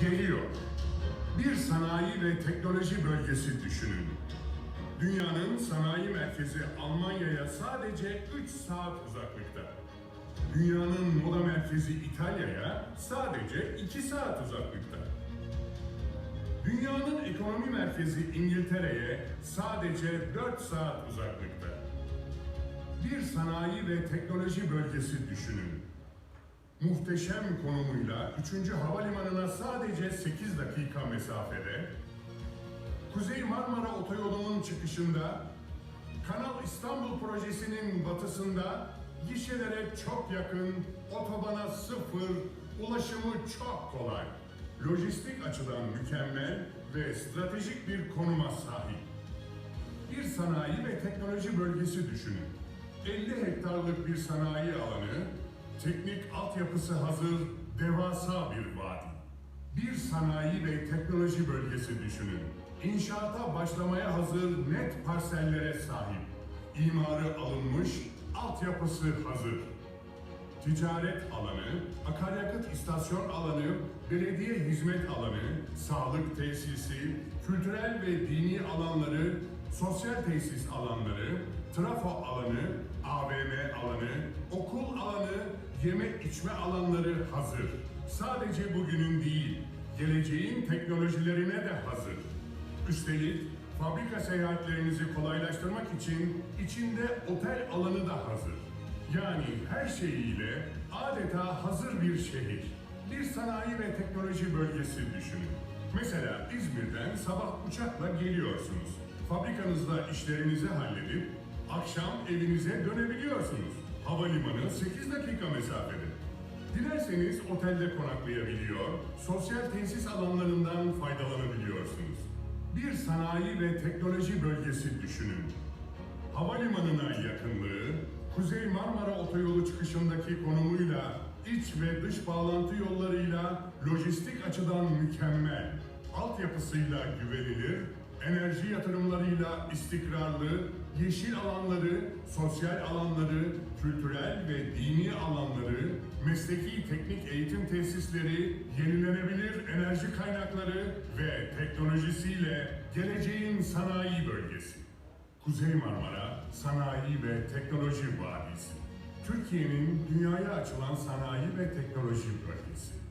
Geliyor. Bir sanayi ve teknoloji bölgesi düşünün. Dünyanın sanayi merkezi Almanya'ya sadece 3 saat uzaklıkta. Dünyanın moda merkezi İtalya'ya sadece 2 saat uzaklıkta. Dünyanın ekonomi merkezi İngiltere'ye sadece 4 saat uzaklıkta. Bir sanayi ve teknoloji bölgesi düşünün. Muhteşem konumuyla 3. Havalimanı'na sadece 8 dakika mesafede, Kuzey Marmara Otoyolu'nun çıkışında, Kanal İstanbul projesinin batısında, gişelere çok yakın, otobana sıfır, ulaşımı çok kolay. Lojistik açıdan mükemmel ve stratejik bir konuma sahip. Bir sanayi ve teknoloji bölgesi düşünün. 50 hektarlık bir sanayi alanı, teknik altyapısı hazır, devasa bir vadi. Bir sanayi ve teknoloji bölgesi düşünün. İnşaata başlamaya hazır net parsellere sahip. İmarı alınmış, altyapısı hazır. Ticaret alanı, akaryakıt istasyon alanı, belediye hizmet alanı, sağlık tesisi, kültürel ve dini alanları, sosyal tesis alanları, trafo alanı, AVM alanı, okul alanı, yeme içme alanları hazır. Sadece bugünün değil, geleceğin teknolojilerine de hazır. Üstelik fabrika seyahatlerinizi kolaylaştırmak için içinde otel alanı da hazır. Yani her şeyiyle adeta hazır bir şehir. Bir sanayi ve teknoloji bölgesi düşünün. Mesela İzmir'den sabah uçakla geliyorsunuz. Fabrikanızda işlerinizi halledip akşam evinize dönebiliyorsunuz. Havalimanı 8 dakika mesafede. Dilerseniz otelde konaklayabiliyor, sosyal tesis alanlarından faydalanabiliyorsunuz. Bir sanayi ve teknoloji bölgesi düşünün. Havalimanına yakınlığı, Kuzey Marmara Otoyolu çıkışındaki konumuyla, iç ve dış bağlantı yollarıyla lojistik açıdan mükemmel, altyapısıyla güvenilir, enerji yatırımlarıyla istikrarlı, yeşil alanları, sosyal alanları, kültürel ve dini alanları, mesleki teknik eğitim tesisleri, yenilenebilir enerji kaynakları ve teknolojisiyle geleceğin sanayi bölgesi. Kuzey Marmara Sanayi ve Teknoloji Vadisi. Türkiye'nin dünyaya açılan sanayi ve teknoloji bölgesi.